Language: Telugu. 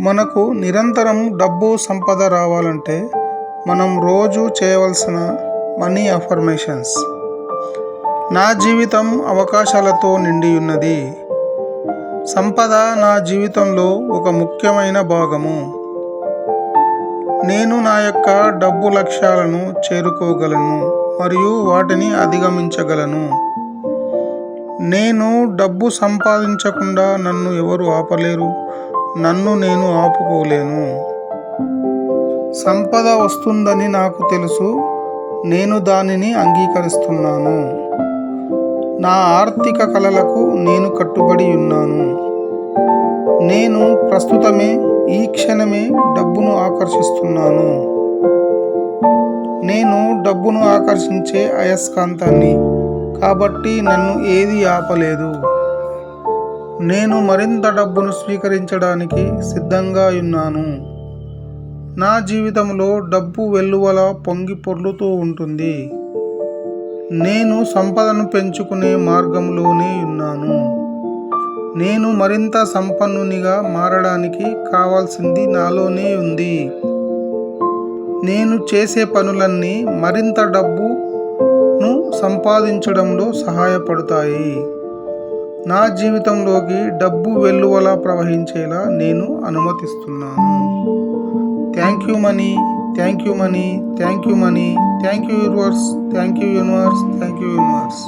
మనకు నిరంతరం డబ్బు సంపద రావాలంటే మనం రోజు చేయవలసిన మనీ అఫర్మేషన్స్. నా జీవితం అవకాశాలతో నిండి ఉన్నది సంపద నా జీవితంలో ఒక ముఖ్యమైన భాగము. నేను నా యొక్క డబ్బు లక్ష్యాలను చేరుకోగలను మరియు వాటిని అధిగమించగలను. నేను డబ్బు సంపాదించకుండా నన్ను ఎవరు ఆపలేరు? నన్ను నేను ఆపుకోలేను. సంపద వస్తుందని నాకు తెలుసు నేను దానిని అంగీకరిస్తున్నాను. నా ఆర్థిక కళలకు నేను కట్టుబడి ఉన్నాను. నేను ప్రస్తుతమే ఈ క్షణమే డబ్బును ఆకర్షిస్తున్నాను. నేను డబ్బును ఆకర్షించే అయస్కాంతాన్ని కాబట్టి నన్ను ఏది ఆపలేదు. నేను మరింత డబ్బును స్వీకరించడానికి సిద్ధంగా ఉన్నాను. నా జీవితంలో డబ్బు వెల్లువల పొంగి పొర్లుతూ ఉంటుంది. నేను సంపదను పెంచుకునే మార్గంలోనే ఉన్నాను. నేను మరింత సంపన్నునిగా మారడానికి కావాల్సింది నాలోనే ఉంది. నేను చేసే పనులన్నీ మరింత డబ్బును సంపాదించడంలో సహాయపడతాయి. నా జీవితంలోకి డబ్బు వెల్లువలా ప్రవహించేలా నేను అనుమతిస్తున్నాను. Thank you money thank you money thank you money thank you universe thank you universe thank you universe